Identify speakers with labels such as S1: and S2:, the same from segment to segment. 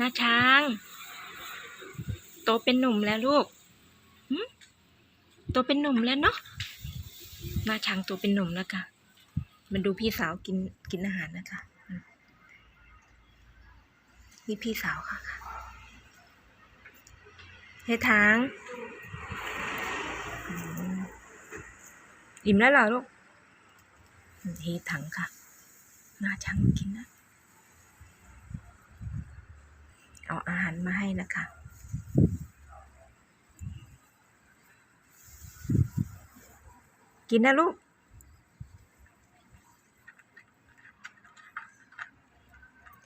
S1: นาช้าง โตเป็นหนุ่มแล้วลูกหึโตเป็นหนุ่มแล้วเนาะนาช้างโตเป็นหนุ่มแล้วค่ะ มันดูพี่สาวกินกินอาหารนะคะนี่พี่สาวค่ะเฮ้ทางอิ่มแล้วเหรอลูกเฮทังค่ะนาช้างกินนะ เอาอาหารมาให้นะคะ กินนะลูก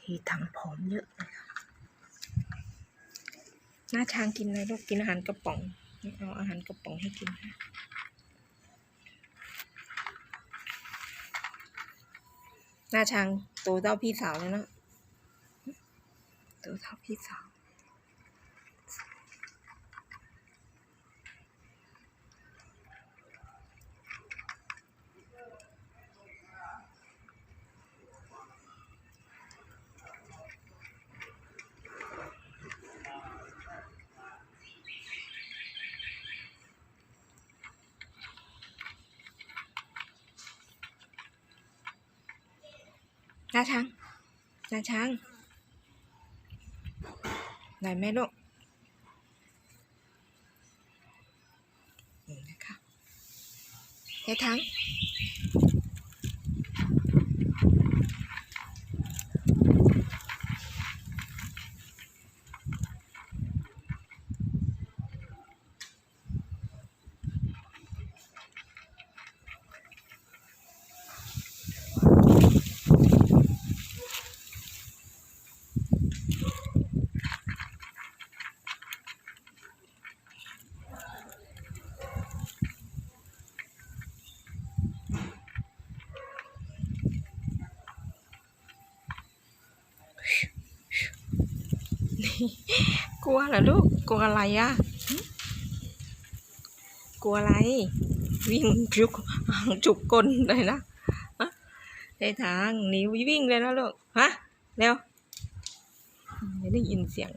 S1: ทีถังผอมเยอะเลยค่ะหน้าช้างกินอะไรลูก กินอาหารกระป๋อง เอาอาหารกระป๋องให้กินค่ะหน้าช้างโตเท่าพี่สาวแล้วเนอะ โตเท่าพี่สาว หน้าช้างหน้าช้าง ไหนแม่ลูกนี่นะคะยายทั้ง กลัวเหรอลูก กลัวอะไรอะกลัวอะไร วิ่งจุกจุกก้นเลยนะในทางหนีวิ่งเลยนะลูก ฮะ เร็วไม่ได้ยินเสียง